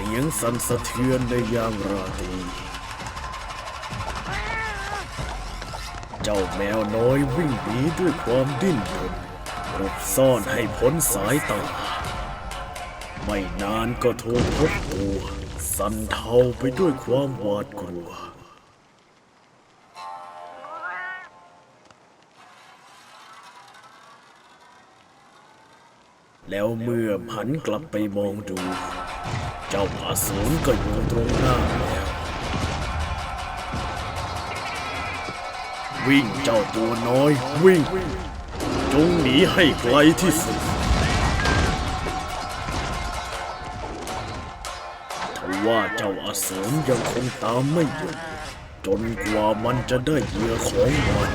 สียงสั่นสะเทือนในยามราตรีเจ้าแมวน้อยวิ่งหนีด้วยความดิ้นรนหลบซ่อนให้พ้นสายตา ไม่นานก็ถูกพบตัวสั่นเทาไปด้วยความหวาดกลัวแล้วเมื่อหันกลับไปมองดู เจ้าอสูรก็อยู่ตรงหน้าแล้ววิ่งเจ้าตัวน้อยวิ่ง จงหนีให้ไกลที่สุดทว่าเจ้าอาสูรยังคงตามไม่หยุดจนกว่ามันจะได้เหยื่อของมัน